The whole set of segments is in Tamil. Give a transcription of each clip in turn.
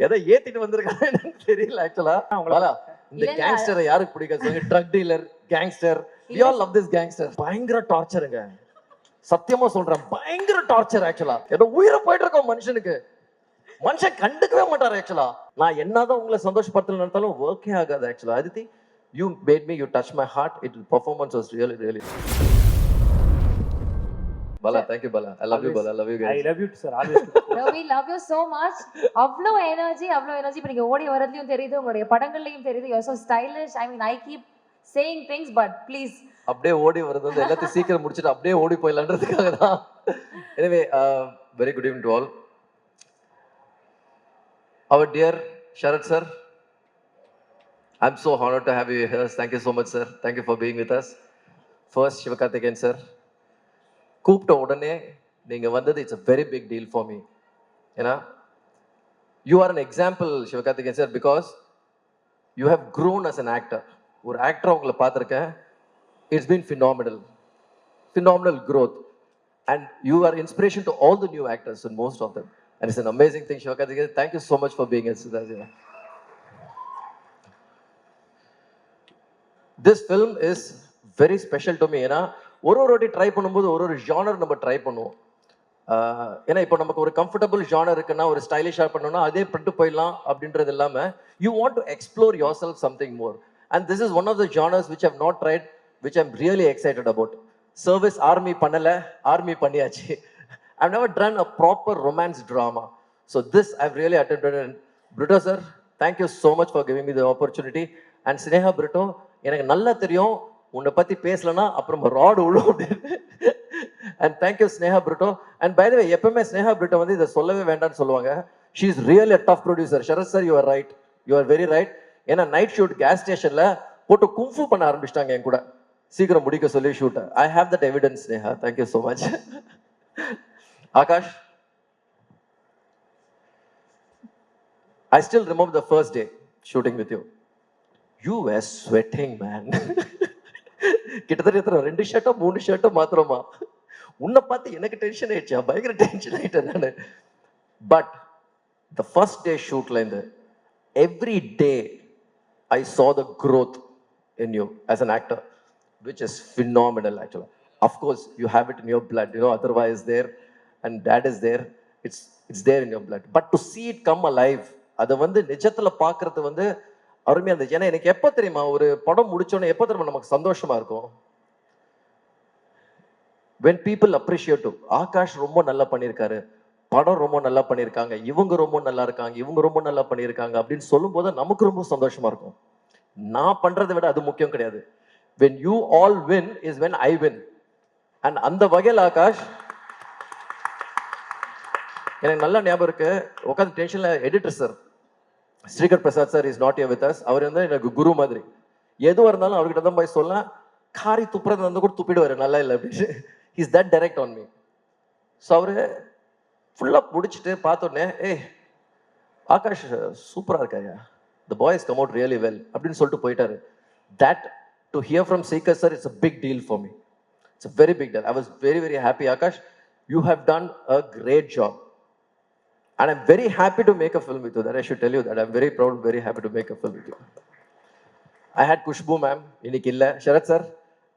எதை ஏத்திட்டு வந்திருக்காங்க எனக்கு தெரியல ஆக்சுவலா பாலா இந்த. கேங்ஸ்டரை யாருக்கு பிடிக்காது drug dealer gangster we all love this gangster பயங்கர டார்ச்சருங்க சத்தியமா சொல்றேன் பயங்கர டார்ச்சர் ஆக்சுவலா ஏதோ உயிரை போயிட்டு இருக்கோம் மனுஷனுக்கு. மனுஷன் கண்டுக்கவே மாட்டாரு ஆக்சுவலா நான் என்னதான் உங்களை சந்தோஷப்படுத்தல நடத்தாலும் ஒர்க்கே ஆகாது ஆக்சுவலா Aditi you made me you touch my heart it performance was really really Bala thank you Bala I love you Bala love you I love you sir always we love you so much. அவ்வளோ எனர்ஜி அவ்வளோ எனர்ஜி இப்போ நீங்க ஓடி வரதுலயும் தெரியுது உங்களுடைய படங்கள்லயும் தெரியுது. You so stylish. I mean I keep saying things but please அப்படியே ஓடி வருது வந்து எல்லாத்தையும் சீக்கிரம் முடிச்சுட்டு அப்படியே ஓடி போயிடலான்றதுக்காக தான். எனவே very good evening to all our dear Sharath sir I am so honour to have you here's thank you so much sir thank you for being with us first Sivakarthikeyan sir கூப்பிட்ட உடனே நீங்கள் வந்தது it's a very big deal for me ஏன்னா you are an example Sivakarthikeyan sir because you have grown as an actor ஒரு ஆக்டர் உங்களை பார்த்துருக்கேன் it's been phenomenal phenomenal growth and you are inspiration to all the new actors and most of them and it's an amazing thing Shivakarthikeyan. thank you so much for being here Siddharth. this film is very special to me ஏன்னா ஒரு ஒரு வாட்டி ட்ரை பண்ணும்போது ஒரு ஒரு ஜானர் நம்ம ட்ரை பண்ணுவோம். ஏன்னா இப்போ நமக்கு ஒரு கம்ஃபர்டபுள் ஜானர் இருக்குன்னா ஒரு ஸ்டைலிஷாக பண்ணணும்னா அதே பட்டு போயிடலாம் அப்படின்றது இல்லாமல் you want to explore yourself something more and this is one of the genres which have not tried which I'm really excited about service army பண்ணலை ஆர்மி பண்ணியாச்சு. I never done a proper romance drama so this I've really attended and Brito sir thank you so much for giving இது the opportunity and Sneha Brito எனக்கு நல்லா தெரியும். உன்னை பற்றி பேசலன்னா அப்புறம் ராடு விழும் அப்படின்னு. And thank you Sneha Brito and by way எப்பவுமே ஸ்னேகா பிரிட்டோ வந்து இதை சொல்லவே வேண்டாம்னு சொல்லுவாங்க. She is real a tough producer Sharath sir you are right you are very right ஏன்னா நைட் ஷூட் கேஸ் ஸ்டேஷன்ல போட்டு கும்ஃபு பண்ண ஆரம்பிச்சிட்டாங்க என் கூட. சீக்கிரம் முடிக்க சொல்லி ஷூட்டை I have that evidence Sneha thank you so much Akash I still remember the first day shooting with you you were sweating man கிட்டத்தட்ட எத்தனை ரெண்டு ஷர்ட்டோ மூணு ஷர்ட்டோ மாத்திரமா உன்னை பார்த்து எனக்கு டென்ஷன் ஆயிடுச்சு பயங்கர டென்ஷன் ஆயிட்டேன் நான் but the first day ஷூட்லேருந்து every day I saw the growth in you as an actor which is phenomenal ஆக்சுவலாக of course you have it in your blood you know otherwise there and that is there it's it's there in your blood but to see it come alive அதை வந்து நிஜத்தில் பார்க்கறது வந்து அருமையாக இருந்துச்சு. ஏன்னா எனக்கு எப்போ தெரியுமா ஒரு படம் முடிச்சோன்னே எப்போ தெரியுமா நமக்கு சந்தோஷமா இருக்கும்? வென் பீப்புள் அப்ரிஷியேட்டிவ் ஆகாஷ் ரொம்ப நல்லா பண்ணியிருக்காரு படம் ரொம்ப நல்லா பண்ணியிருக்காங்க இவங்க ரொம்ப நல்லா இருக்காங்க. இவங்க ரொம்ப நல்லா பண்ணியிருக்காங்க அப்படின்னு சொல்லும்போது நமக்கு ரொம்ப சந்தோஷமா இருக்கும். நான் பண்றதை விட அது முக்கியம் கிடையாது. When you all win is when I win and அந்த வகையில் ஆகாஷ் எனக்கு நல்ல ஞாபகம் இருக்கு. உட்காந்து டென்ஷன்ல editor sir Srikar Prasad sir is not with us அவர் வந்து எனக்கு குரு மாதிரி. எதுவாக இருந்தாலும் அவர்கிட்ட தான் போய் சொல்ல காரி துப்புறது வந்து கூட துப்பிடுவார். நல்லா இல்லை அப்படின்னு. Is that direct on me so அவரு ஃபுல்லாக பிடிச்சிட்டு பார்த்தோன்னே ஏய் ஆகாஷ் சூப்பராக இருக்காயா the boys come out really well அப்படின்னு சொல்லிட்டு போயிட்டாரு. That to hear from Sekar sir it's a big deal for me it's a very big deal I was very very happy Akash you have done a great job And I'm very happy to make a film with you. That I should tell you that I'm very proud, very happy to make a film with you. I had Kushbu ma'am, இன்னைக்கு இல்ல Sharat sir.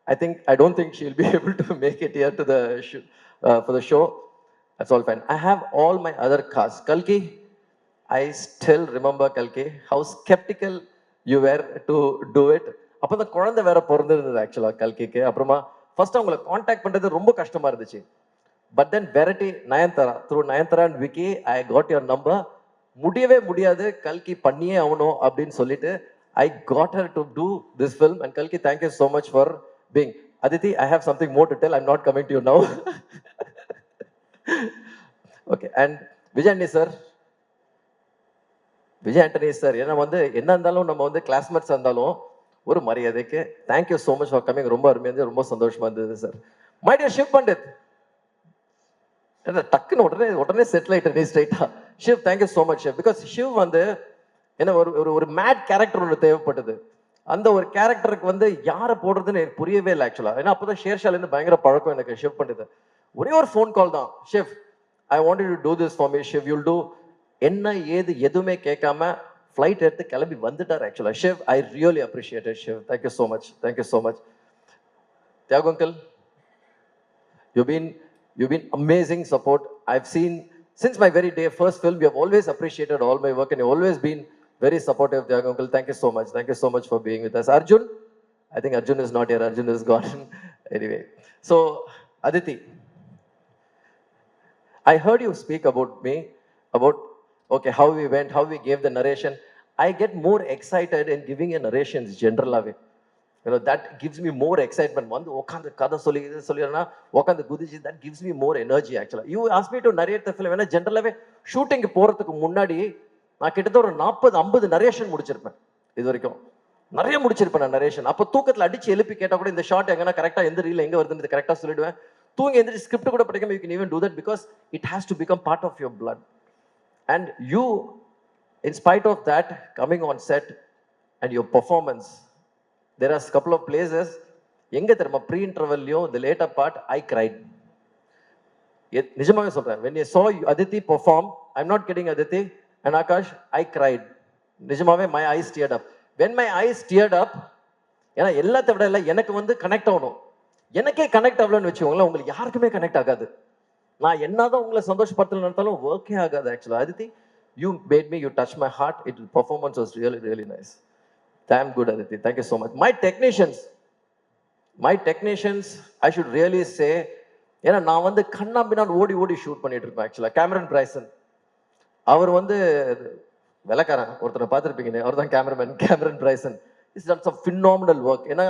I think I don't think she'll be able to make it here to the sh- uh, for the show. That's all fine. I have all my other cast. Kalki, I still remember Kalki. How skeptical you were to do it. அப்போ அந்த குழந்தை வேற பிறந்திருந்தது ஆக்சுவலாக கல்கிக்கு அப்புறமா ஃபர்ஸ்ட் அவங்கள காண்டாக்ட் பண்றது ரொம்ப கஷ்டமா இருந்துச்சு but then variety Nayanthara through Nayanthara and Vicky I got your number முடியவே முடியாது. கல்கி பண்ணியே ஆகணும் அப்படின்னு சொல்லிட்டு I got her to do this film and கல்கி thank you so much for being Aditi I have something more to tell I'm not coming to you now okay and Vijayandi sir Vijay Antony sir ஏன்னா வந்து என்ன இருந்தாலும் நம்ம வந்து கிளாஸ்மேட்ஸ் இருந்தாலும் ஒரு மரியாதைக்கு thank you so much for coming ரொம்ப அருமையாக இருந்தது. ரொம்ப சந்தோஷமா இருந்தது sir my dear Shiv Pandit டக்குன்னு உடனே உடனே செட்டில் ஆயிட்டேன் ஸ்ட்ரைட்டா Shiv thank you so much Shiv. Because Shiv வந்து என்ன ஒரு ஒரு ஒரு மேட் கேரக்டர் ஒன்று தேவைப்பட்டது. அந்த ஒரு கேரக்டருக்கு வந்து யாரை போடுறதுன்னு எனக்கு புரியவே இல்லை ஆக்சுவலாக ஏன்னா அப்போ தான் ஷேர்ஷாலேருந்து பயங்கர பழக்கம் எனக்கு ஷிவ் பண்ணுது ஒரே ஒரு ஃபோன் கால் தான். Shiv I want to do this for me Shiv you'll do என்ன ஏது எதுவுமே கேட்காம ஃப்ளைட் எடுத்து கிளம்பி வந்துட்டார் ஆக்சுவலாக Shiv I really appreciate Shiv. Thank you so much thank you so much தியாகங்கல் uncle been you've been amazing support. I've seen since my very day first film. You have always appreciated all my work, and you've always been very supportive, Tyag uncle. Thank you so much. Thank you so much for being with us. Arjun, I think Arjun is not here. Arjun is gone. anyway, so Aditi, I heard you speak about me about okay how we went, how we gave the narration. I get more excited in giving a narrations generally. you you know that gives me more excitement வந்து உட்காந்து கதை சொல்லி இது சொல்லிடுறேன்னா உட்காந்து குதிச்சு that gives me more energy ஆக்சுவலாக யூ ஆஸ்மி டு நிறைய ஃபிலிம் ஏன்னா ஜென்ரலாகவே ஷூட்டிங்க்கு போகிறதுக்கு முன்னாடி நான் கிட்டத்தட்ட ஒரு நாற்பது ஐம்பது நரேஷன் முடிச்சிருப்பேன் இது வரைக்கும். நிறைய முடிச்சிருப்பேன் நான் நரேஷன் அப்போ தூக்கத்தில் அடிச்சு எழுப்பி கேட்டால் கூட இந்த ஷாட் எங்கன்னா கரெக்டாக எந்த ரீல் எங்கே வருதுன்னு கரெக்டாக சொல்லிடுவேன். தூங்கி எந்திரிச்சு ஸ்கிரிப்ட் கூட படிக்காம you can even do that because it has to become part of your blood and you in spite of of coming on set and your performance there as couple of places எங்கே தெரியுமா ப்ரீ இன்டர்வல்லையும் இந்த லேட்டர் பார்ட் ஐ கிரைட் நிஜமாவே சொல்றேன் when I saw you- Aditi perform I'm not getting Aditi and Akash I cried நிஜமாவே my eyes teared up when my eyes teared up ஏன்னா எல்லாத்த விட இல்லை எனக்கு வந்து கனெக்ட் ஆகணும். எனக்கே கனெக்ட் ஆகலன்னு வச்சுக்கோங்களேன் உங்களுக்கு யாருக்குமே கனெக்ட் ஆகாது. நான் என்னதான் உங்களை சந்தோஷப்படுத்தல நடத்தாலும் ஒர்க்கே ஆகாது ஆக்சுவலாக Aditi you made me you touch my heart it performance was really really nice them good Aditi thank you so much my technicians my technicians I should really say ஏன்னா நான் வந்து கண்ணா பின்னால் ஓடி ஓடி ஷூட் பண்ணிட்டு இருப்பேன் ஆக்சுவலாக கேமரன் பிரைசன் அவர் வந்து விளக்காரன் ஒருத்தரை பார்த்துருப்பீங்க அவர் தான் cameraman Cameron Bryson is done some phenomenal work ஏன்னா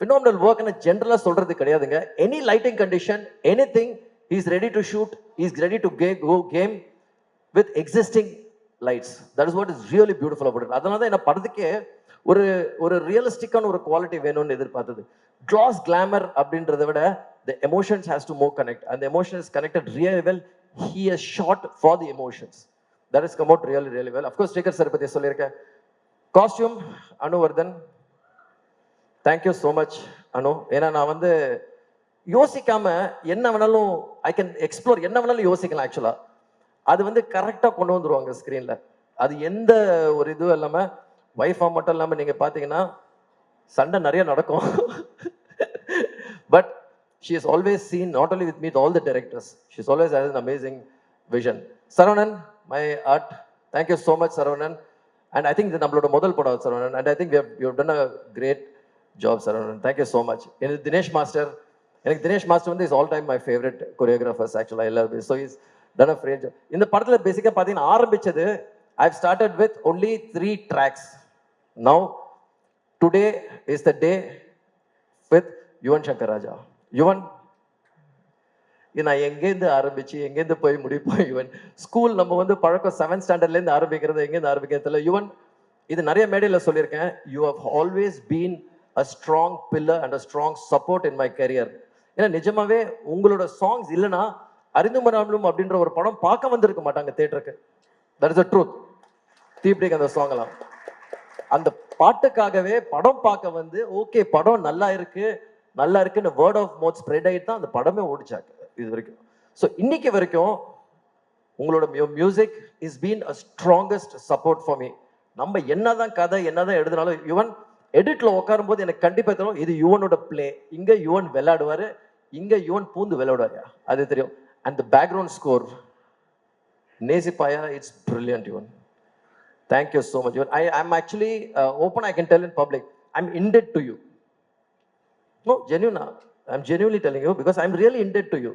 ஃபினாமினல் ஒர்க்னு ஜென்ரலாக சொல்கிறது கிடையாதுங்க. Any lighting condition any thing is ready to shoot is ready to K go game with existing lights that is what is really beautiful about அதனால தான் என்ன படத்துக்கே ஒரு ஒரு ரியலிஸ்டிக்கான ஒரு குவாலிட்டி வேணும்னு எதிர்பார்த்தது. கிளாஸ் கிளாமர் அப்படின்றத விட த எமோஷன்ஸ் ஹேஸ் டு மோ கனெக்ட் அந்த emotion is connected real well he as shot for the emotions that is come out real really well of course ஸ்டேக்கர் sir பற்றி சொல்லியிருக்கேன். Costume Anuvardhan. Thank you so much Anu. ஏன்னா நான் வந்து யோசிக்காம என்ன வேணாலும் ஐ கேன் எக்ஸ்ப்ளோர் என்ன வேணாலும் யோசிக்கலாம் ஆக்சுவலாக அது வந்து கரெக்டாக கொண்டு வந்துருவாங்க ஸ்க்ரீனில் அது எந்த ஒரு இதுவும் இல்லாமல் ஒய்ஃபாக மட்டும் இல்லாமல் நீங்கள் பார்த்தீங்கன்னா சண்டை நிறைய நடக்கும். But she is always seen not only with meet all the directors she is always has an amazing vision Saravanan my art thank you so much Saravanan and I think இது நம்மளோட முதல் படம் Saravanan and I think you done a great job Saravanan thank you so much எனக்கு தினேஷ் மாஸ்டர் எனக்கு தினேஷ் மாஸ்டர் வந்து is all time my favourite choreographers ஆக்சுவலாக எல்லாருமே ஸோ இஸ் டன் அ ஃப்ரேட் இந்த படத்தில் பேசிக்காக பார்த்தீங்கன்னா ஆரம்பித்தது I started with only three tracks now today is the day with Yuvan Shankar Raja Yuvan நான் எங்கேருந்து ஆரம்பிச்சு எங்கேருந்து போய் முடிப்போம் யுவன் ஸ்கூல் நம்ம வந்து பழக்கம் செவன்த் ஸ்டாண்டர்ட்லேருந்து ஆரம்பிக்கிறது எங்கேருந்து ஆரம்பிக்கிறதுல யுவன் இது நிறைய மேடையில் சொல்லியிருக்கேன். You have always been a strong pillar and a strong support in my career ஏன்னா நிஜமாவே உங்களோட சாங்ஸ் இல்லைன்னா அறிந்து மராமலும் அப்படின்ற ஒரு படம் பார்க்க வந்திருக்க மாட்டாங்க தேட்டருக்கு தட் இஸ் அ ட்ரூத் தீப்டிக் அந்த சாங் எல்லாம். அந்த பாட்டுக்காகவே படம் பார்க்க வந்து ஓகே படம் நல்லா இருக்கு நல்லா இருக்குன்னு வேர்ட் ஆஃப் மவுத் ஸ்ப்ரெட் ஆகிட்டு தான் அந்த படமே ஓடிச்சாங்க இது வரைக்கும். ஸோ இன்னைக்கு வரைக்கும் உங்களோட music is been a strongest support for me நம்ம என்னதான் கதை என்னதான் எழுதினாலும் யுவன் எடிட்ல உட்காரும்போது எனக்கு கண்டிப்பா தெரியும் இது யுவனோட பிளே இங்க யுவன் விளையாடுவாரு இங்க யுவன் பூந்து விளையாடுவாரு. அது தெரியும். And background score Nesippaya it's brilliant Yuvan. Thank you so much. Even I am actually uh, open. I can tell in public. I'm indebted to you. No, genuine. uh, I'm genuinely telling you because I'm really indebted to you.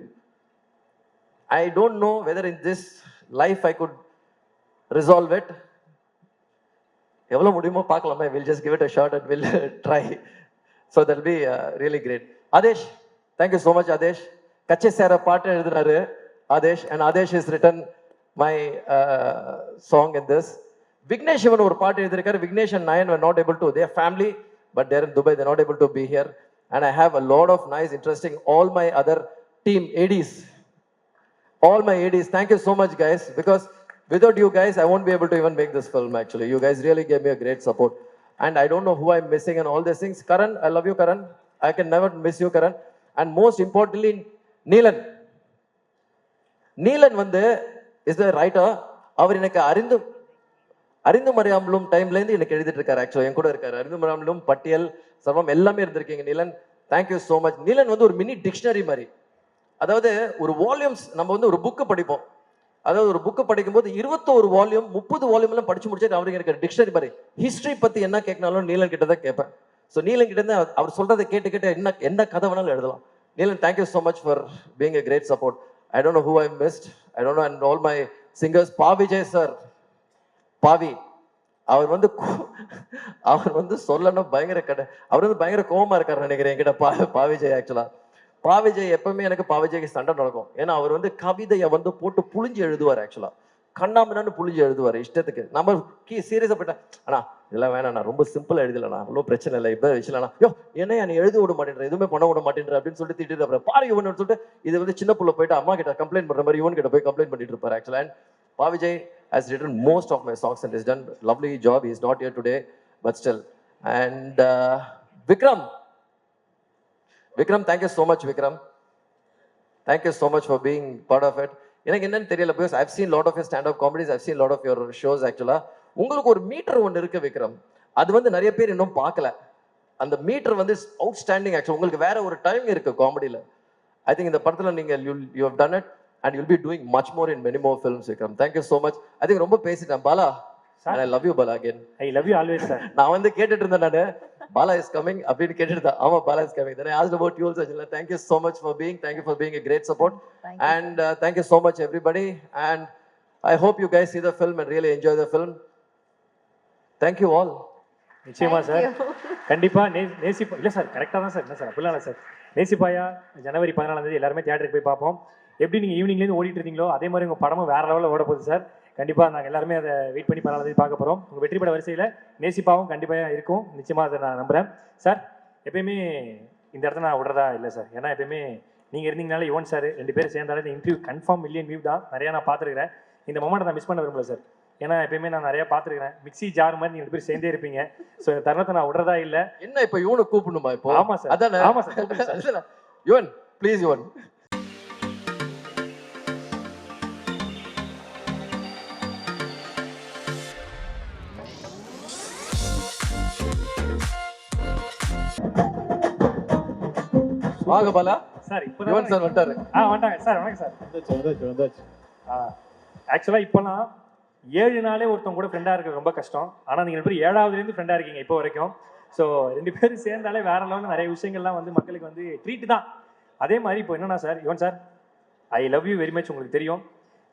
I don't know whether in this life I could resolve it. எவ்வளோ முடியுமோ பார்க்கலாமே will just give it a shot and will try so that be really great Adesh thank you so much Adesh Kachche சேர பாட்டு எழுதினாரு Adesh and Adesh is written my song in this Vignesh இவன் ஒரு பாட்டு எழுதியிருக்காரு Vignesh and Nayan were not able to their family but they're in Dubai they're not able to be here and i have a lot of nice interesting all my other team ads all my ads thank you so much guys because without you guys i won't be able to even make this film actually you guys really gave me a great support and i don't know who i'm missing and all these things karan i love you karan i can never miss you karan and most importantly neelan Neelan வந்து இஸ் த ரைட்டர் அவர் எனக்கு அறிந்து அறிந்து மறையாமலும் டைம்லேருந்து எனக்கு எழுதிட்டு இருக்காரு ஆக்சுவலா என் கூட இருக்காரு. அறிந்து மறையாமலும் பட்டியல் சர்வம் எல்லாமே இருந்திருக்கீங்க. Neelan thank you so much Neelan வந்து ஒரு மினி டிக்ஷனரி மாதிரி. அதாவது ஒரு வால்யூம்ஸ் நம்ம வந்து ஒரு புக்கு படிப்போம். அதாவது ஒரு புக்கு படிக்கும்போது இருபத்தோரு வால்யூம் முப்பது வால்யூம் எல்லாம் படிச்சு முடிச்சுட்டு அவருக்கு இருக்கிற டிக்ஷனரி மாதிரி. ஹிஸ்டரி பத்தி என்ன கேட்கனாலும் நீலன் கிட்ட தான் கேட்பேன். ஸோ நீலன் கிட்ட இருந்து அவர்- சொல்றதை கேட்டு கேட்டு என்ன என்ன கதை வேணாலும் எழுதலாம். Neelan thank you so much for being a great support I don't know who I missed I don't know and all my singers Pa Vijay sir பாவி. அவர் வந்து அவர் வந்து சொல்லணும் பயங்கர கடை அவர் வந்து பயங்கர கோபமா இருக்காரு நினைக்கிறேன் என்கிட்ட பா பாவிஜய் ஆக்சுவலா பாவிஜய் எப்பவுமே எனக்கு பாவிஜய்க்கு சண்டை நடக்கும். ஏன்னா அவர் வந்து கவிதையை வந்து போட்டு புழிஞ்சு எழுதுவார் ஆக்சுவலா கண்ணாமண்ணு புழிஞ்சு எழுதுவார் இஷ்டத்துக்கு. நம்ம கீ சீரியஸாக போயிட்டேன் அண்ணா இதெல்லாம் வேணாண்ணா ரொம்ப சிம்பிளாக எழுதலண்ணா ஒன்றும் பிரச்சனை இல்லை இப்போ வச்சுலண்ணா யோ என்ன நீ எழுத விட மாட்டேன்ற எதுவுமே பண்ண விட மாட்டேன்ற அப்படின்னு சொல்லிட்டு திட்டிட்டு அப்புறம் பாரு இவன் சொல்லிட்டு இது வந்து சின்ன பிள்ளை போயிட்டு அம்மா கிட்ட கம்ப்ளைண்ட் பண்ணுற மாதிரி இவன் கிட்ட போய் கம்ப்ளைண்ட் பண்ணிட்டு இருப்பார் ஆக்சுவலா and Pa Vijay has written most of my songs and has done a lovely job. He is not here today, but still. And uh, Vikram, Vikram, thank you so much, Vikram. Thank you so much for being part of it. எனக்கு என்னன்னு தெரியல because I've seen lot of your stand up comedies I've seen lot of your shows ஆக்சுவலா உங்களுக்கு ஒரு மீட்டர் ஒன்று இருக்கு விக்ரம் அது வந்து நிறைய பேர் இன்னும் பார்க்கல அந்த மீட்டர் வந்து அவுட் ஸ்டாண்டிங் ஆக்சுவல் உங்களுக்கு வேற ஒரு டைம் இருக்கு காமெடியில் ஐ திங்க் இந்த படத்தில் நீங்கள் you you have done it and you'll be doing much more in many more films Vikram thank you so much I think ரொம்ப பேசிட்டேன். Bala I love you Bala again I love you always sir நான் வந்து கேட்டுட்டு இருந்தேன் நானு. பாலா இஸ் கமிங் அப்படின்னு கேட்டுட்டு ஆமா Bala is coming then i asked about you also Ajala. thank you so much for being thank you for being a great support. Thank you, and uh, thank you so much everybody. And i hope you guys see the film and really enjoy the film. Thank you all. நிச்சயமா சார். கண்டிப்பா நே நேசிப்பா இல்ல சார் கரெக்டா தான் சார் என்ன சார் அப்படிலாம் இல்லை சார் நேசிப்பாயா ஜனவரி பதினாலாம் தேதி எல்லாருமே தியேட்டருக்கு போய் பார்ப்போம். எப்படி நீங்க ஈவினிங்ல இருந்து ஓடிட்டு இருந்தீங்களோ அதே மாதிரி உங்க படமும் வேற லெவலில் ஓட போகுது சார் கண்டிப்பா நாங்க எல்லாருமே அதை வெயிட் பண்ணி தேதி பார்க்க போறோம். உங்க வெற்றி பட வரிசையில நேசிப்பாவும் கண்டிப்பா இருக்கும். நிச்சயமா அதை நான் நம்புறேன். சார் எப்பயுமே இந்த இடத்த நான் விடுறதா இல்லை சார் ஏன்னா எப்பயுமே நீங்க இருந்தீங்கனாலே யுவன் சார் ரெண்டு பேரும் சேர்ந்தாலே இந்த இன்டர்வியூ கன்ஃபார்ம் மில்லியன் வியூ தான். நிறைய நான் பார்த்துருக்கிறேன். இந்த மொமெண்ட் நான் மிஸ் பண்ண விரும்பல சார் ஏன்னா எப்பயுமே நான் நிறைய பார்த்துருக்கிறேன். மிக்ஸி ஜார் மாதிரி நீங்க ரெண்டு பேரும் சேர்ந்தே இருப்பீங்க. ஸோ இந்த தருணத்தை நான் விடுறதா இல்லை. என்ன இப்ப இவனை கூப்பிடணுமா இப்போ? ஆமா சார் அதானே? ஆமா சார்? யுவன் ப்ளீஸ் யுவன். வாங்க பாலா. சார் இப்போ யுவன் சார் வந்துட்டாரு. ஆ வந்தாங்க. சார் வணக்கம் சார். வந்தாச்சு வந்தாச்சு வந்தாச்சு. ஆக்சுவலாக இப்போலாம் ஏழு நாளே ஒருத்தவங்க கூட ஃப்ரெண்டாக இருக்கிறது ரொம்ப கஷ்டம். ஆனால் நீங்கள் ரெண்டு பேரும் ஏழாவதுலேருந்து ஃப்ரெண்டாக இருக்கீங்க இப்போ வரைக்கும். ஸோ ரெண்டு பேரும் சேர்ந்தாலே வேற லெவலில் நிறைய விஷயங்கள்லாம் வந்து மக்களுக்கு வந்து ட்ரீட் தான். அதே மாதிரி இப்போ என்னன்னா sir Yuvan sir I love you very much உங்களுக்கு தெரியும்.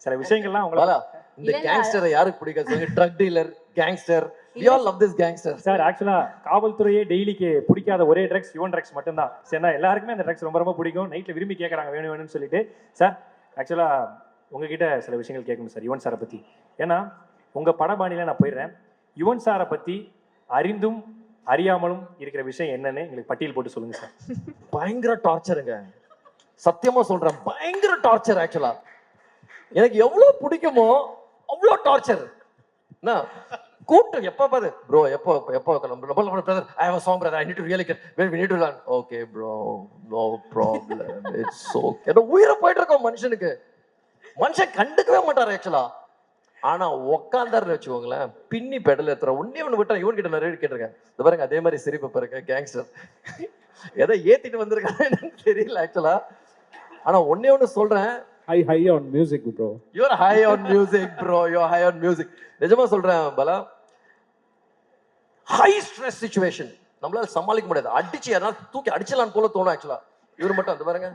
சில விஷயங்கள்லாம் உங்களை பாலா இந்த. கேங்ஸ்டரை யாருக்கு பிடிக்காது drug dealer gangster we all love this gangster. Sir ஆக்சுவலாக காவல்துறையே டெய்லிக்கு பிடிக்காத ஒரே ட்ரக்ஸ் யுவன் ட்ரக்ஸ் மட்டும்தான். சரிண்ணா எல்லாருக்குமே அந்த ட்ரக்ஸ் ரொம்ப ரொம்ப பிடிக்கும். நைட்டில் விரும்பி கேட்குறாங்க வேணும் வேணும்னு சொல்லிட்டு. சார் ஆக்சுவலாக உங்ககிட்ட சில விஷயங்கள் கேட்கணும் சார் யுவன் சாரை பற்றி ஏன்னா உங்கள் படபாணியில் நான் போயிடுறேன். யுவன் சாரை பற்றி அறிந்தும் அறியாமலும் இருக்கிற விஷயம் என்னன்னு எங்களுக்கு பட்டியல் போட்டு சொல்லுங்க சார் பயங்கர டார்ச்சருங்க சத்தியமா சொல்றேன் பயங்கர டார்ச்சர் ஆக்சுவலா எனக்கு எவ்வளவு பிடிக்குமோ அவ்வளோ டார்ச்சர் என்ன? கூப்பிட்டு எப்போ பாரு? ப்ரோ எப்போ எப்போ brother I have song brother I need to really get we need to learn okay bro no problem it's okay ஏதோ உயிரை போயிட்டு இருக்கோம் மனுஷனுக்கு. மனுஷன் கண்டுக்கவே மாட்டார் ஆக்சுவலா ஆனா உக்காந்தாருன்னு வச்சுக்கோங்களேன் பின்னி பெடல் ஏத்துற ஒன்னே ஒன்று விட்டா இவன் கிட்ட நிறைய கேட்டிருக்கேன் இந்த பாருங்க அதே மாதிரி சிரிப்பு பாருங்க கேங்ஸ்டர் எதை ஏத்திட்டு வந்திருக்காங்க தெரியல ஆக்சுவலா ஆனா ஒன்னே ஒன்று சொல்றேன். High high on music bro you're high on music bro you're high on music நிஜமா சொல்றேன் பலா. ஹை ஸ்ட்ரெஸ் சுச்சுவேஷன் நம்மளால சமாளிக்க முடியாது. அடிச்சு யாராவது தூக்கி அடிச்சலான்னு போல தோணும் ஆக்சுவலா இவர் மட்டும் அந்த பாருங்க.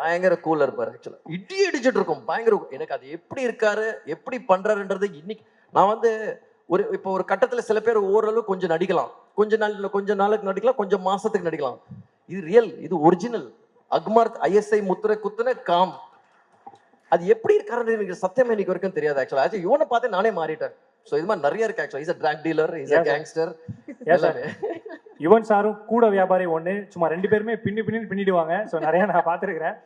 பயங்கர கூலா இருப்பாரு ஆக்சுவலா இடி அடிச்சுட்டு இருக்கும் பயங்கர எனக்கு அது எப்படி இருக்காரு எப்படி பண்றாருன்றது இன்னைக்கு நான் வந்து ஒரு இப்போ ஒரு கட்டத்துல சில பேர் ஓரளவு கொஞ்சம் நடிக்கலாம். கொஞ்ச நாள் கொஞ்ச நாளுக்கு நடிக்கலாம் கொஞ்சம் மாசத்துக்கு நடிக்கலாம். இது ரியல் இது ஒரிஜினல் அக்மார்த் ஐஎஸ்ஐ முத்திரை குத்துன காம். அது எப்படி இருக்காருன்னு எனக்கு சத்தியமா இன்னைக்கு வரைக்கும் தெரியாது ஆக்சுவலா ஆக்சுவலி இவனை பார்த்து நானே மாறிட்டேன். ஸோ இது மாதிரி நிறைய இருக்கு ஆக்சுவலா is a drug dealer is a. Gangster. Yuvan சாரும் கூட வியாபாரி ஒன்று சும்மா ரெண்டு பேருமே பின்னி பின்னி பின்னிடுவாங்க. ஸோ நிறைய நான் பார்த்துருக்கிறேன்.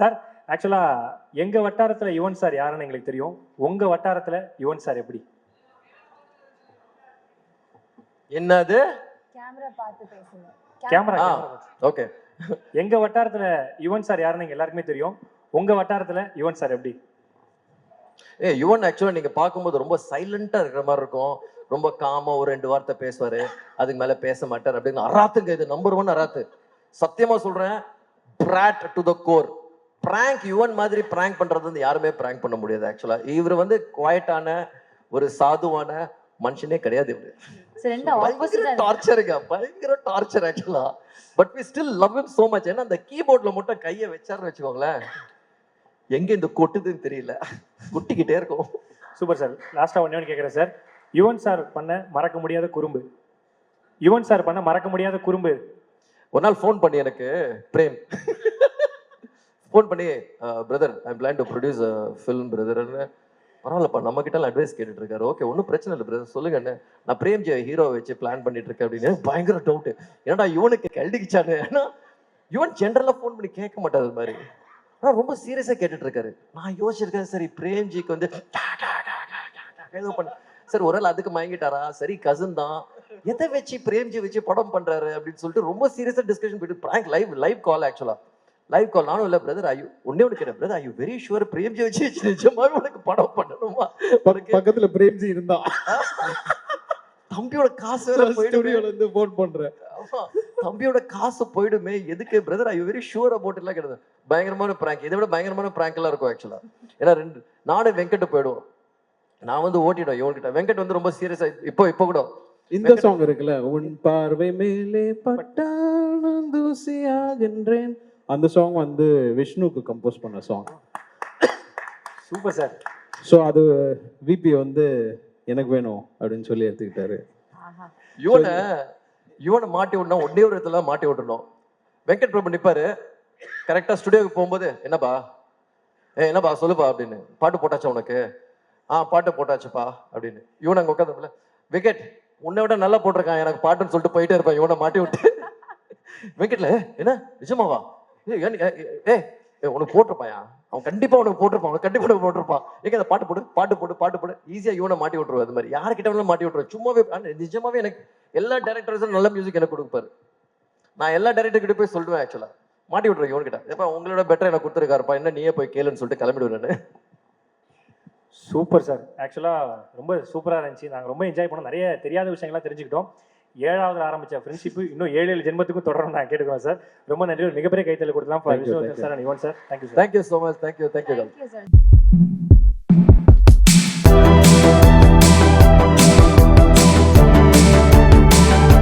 சார் ஆக்சுவலாக எங்கள் வட்டாரத்தில் யுவன் சார் யாருன்னு எங்களுக்கு தெரியும். உங்கள் வட்டாரத்தில் யுவன் சார் எப்படி? என்னது? கேமரா பார்த்து பேசுங்க. கேமரா. ஓகே எங்க வட்டாரத்துல யுவன் சார் யாருன்னு எங்க எல்லாருக்குமே தெரியும். உங்க வட்டாரத்துல யுவன் சார் எப்படி? ஏ யுவன் ஆக்சுவலா நீங்க பார்க்கும்போது ரொம்ப சைலண்டா இருக்கிற மாதிரி இருக்கும். ரொம்ப காமா ஒரு ரெண்டு வார்த்தை பேசுவாரு. அதுக்கு மேல பேச மாட்டார் அப்படின்னு அராத்துங்க இது. நம்பர் ஒன் அராத்து. சத்தியமா சொல்றேன் brat to the core prank Yuvan மாதிரி பிராங்க் பண்றது வந்து யாருமே பிராங்க் பண்ண முடியாது ஆக்சுவலா இவர் வந்து குவாய்ட்டான ஒரு சாதுவான மனுஷனே கிடையாது இவரு. டார்ச்சருங்க பயங்கர டார்ச்சர் ஆக்சுவலா but we still love so much ஏன்னா அந்த கீபோர்ட்ல மட்டும் கையை வச்சாருன்னு வச்சுக்கோங்களேன். எங்க இந்த கொட்டுதுன்னு தெரியல. குட்டிக்கிட்டே இருக்கும். சூப்பர் சார் லாஸ்ட்டாக ஒன்றே ஒன்று கேட்குறேன் சார் யுவன் சார் பண்ண மறக்க முடியாத குறும்பு. யுவன் சார் பண்ண மறக்க முடியாத குறும்பு. ஒரு நாள் ஃபோன் பண்ணி எனக்கு. பிரேம். ஃபோன் பண்ணி brother I'm plan to produce film பிரதர்னு பரவாயில்லப்பா நம்ம கிட்ட அட்வைஸ் கேட்டுட்டு இருக்காரு. ஓகே ஒன்றும் பிரச்சனை இல்லை பிரதர் சொல்லுங்க அண்ணே. நான் பிரேம்ஜி ஹீரோ வச்சு பிளான் பண்ணிட்டு இருக்கேன் அப்படின்னு பயங்கர டவுட் ஏன்னா இவனுக்கு கழடிக்கிச்சானு ஏன்னா இவன் ஜென்ரலாக ஃபோன் பண்ணி கேட்க மாட்டாரு அது மாதிரி. ஆனால் ரொம்ப சீரியஸாக கேட்டுட்டு இருக்காரு நான் யோசிச்சிருக்கேன் சரி பிரேம்ஜிக்கு வந்து ஏதோ பண்ண. சார் ஒரு நாள் அதுக்கு மயங்கிட்டாரா? சரி கசின் தான். எதை வச்சு பிரேம்ஜி வச்சு படம் பண்றாரு அப்படின்னு சொல்லிட்டு ரொம்ப சீரியஸா டிஸ்கஷன் போயிட்டு பிராங்க் லைவ் லைவ் கால் ஆக்சுவலா லைவ் கால் நானும் இல்ல பிரதர் ஐயோ ஒன்னே ஒன்று கேட்டேன் பிரதர் ஐயோ வெரி ஷுவர் பிரேம்ஜி வச்சு வச்சு நிஜமாவே உனக்கு படம் பண்ணணுமா? உனக்கு பக்கத்துல பிரேம்ஜி இருந்தா. தம்பியோட காசு வேற போயிடுமே ஸ்டுடியோல இருந்து போன் பண்றேன். ஆமா, தம்பியோட காசு போயிடுமே. எதுக்கு brother I very sure about எல்லாம் கிடையாது பயங்கரமான பிராங்க் இதை விட பயங்கரமான பிராங்க் எல்லாம் இருக்கும் ஆக்சுவலா ஏன்னா ரெண்டு நானும் வெங்கட் போயிடுவோம். நான் வந்து ஓட்டிடுவேன் இவன்கிட்ட. வெங்கட் வந்து ரொம்ப சீரியஸா இப்போ இப்போ கூட. இந்த சாங் இருக்குல்ல உன் பார்வை மேலே பட்டால் நான் தூசியாகின்றேன். அந்த சாங் வந்து விஷ்ணுக்கு கம்போஸ் பண்ண சாங் சூப்பர் சார் ஸோ அது விபி வந்து எனக்கு வேணும் அப்படின்னு சொல்லி எடுத்துக்கிட்டாரு. இவனை இவனை மாட்டி விடணும் ஒன்னே ஒரு இடத்துல மாட்டி விட்டுறணும் வெங்கட் பிரபு நிப்பாரு. கரெக்டாக ஸ்டுடியோவுக்கு போகும்போது என்னப்பா? ஏ என்னப்பா? சொல்லுப்பா அப்படின்னு. பாட்டு போட்டாச்சா உனக்கு? ஆ பாட்டு போட்டாச்சுப்பா அப்படின்னு. இவன் அங்கே உட்காந்துல விக்கெட் உன்னை விட நல்லா போட்டிருக்கான். எனக்கு பாட்டுன்னு சொல்லிட்டு போயிட்டே இருப்பான். இவனை மாட்டி விட்டு. விக்கெட்ல என்ன? நிஜமாவா? ஏய், ஏன், ஏ, உனக்கு போட்டிருப்பாயா? அவன் கண்டிப்பா உனக்கு போட்டிருப்பான். அவனுக்கு கண்டிப்பா உனக்கு போட்டிருப்பான். ஏங்க அந்த பாட்டு போடு பாட்டு போடு பாட்டு போடு. ஈஸியா இவனை மாட்டி விட்டுருவா. அது மாதிரி யார்கிட்ட வேணாலும் மாட்டி விட்டுருவாரு சும்மாவே நிஜமாவே எனக்கு எல்லா டேரக்டர்ஸும் நல்ல மியூசிக் எனக்கு கொடுப்பாரு நான் எல்லா டேரக்டர்கிட்ட போய் சொல்லுவேன் ஆக்சுவலா மாட்டி விட்டுருவேன் இவன்கிட்ட எப்ப உங்களோட பெட்டர் எனக்கு கொடுத்துருக்காருப்பா. என்ன நீயே போய் கேளுன்னு சொல்லிட்டு கிளம்பிடுவேன் சூப்பர் சார். ஆக்சுவலாக ரொம்ப சூப்பராக இருந்துச்சு. நாங்கள் ரொம்ப என்ஜாய் பண்ணோம். நிறைய தெரியாத விஷயங்கள்லாம் தெரிஞ்சுக்கிட்டோம். ஏழாவது ஆரம்பிச்ச ஃப்ரெண்ட்ஷிப் இன்னும் ஏழு ஏழு ஜென்மத்துக்கும் தொடரும் நான் கேட்டுக்கிறோம் சார். ரொம்ப நன்றி. ஒரு மிகப்பெரிய கைத்தல் கொடுக்கலாம். Sir Yuvan sir. Thank you sir thank you so much thank you thank you sir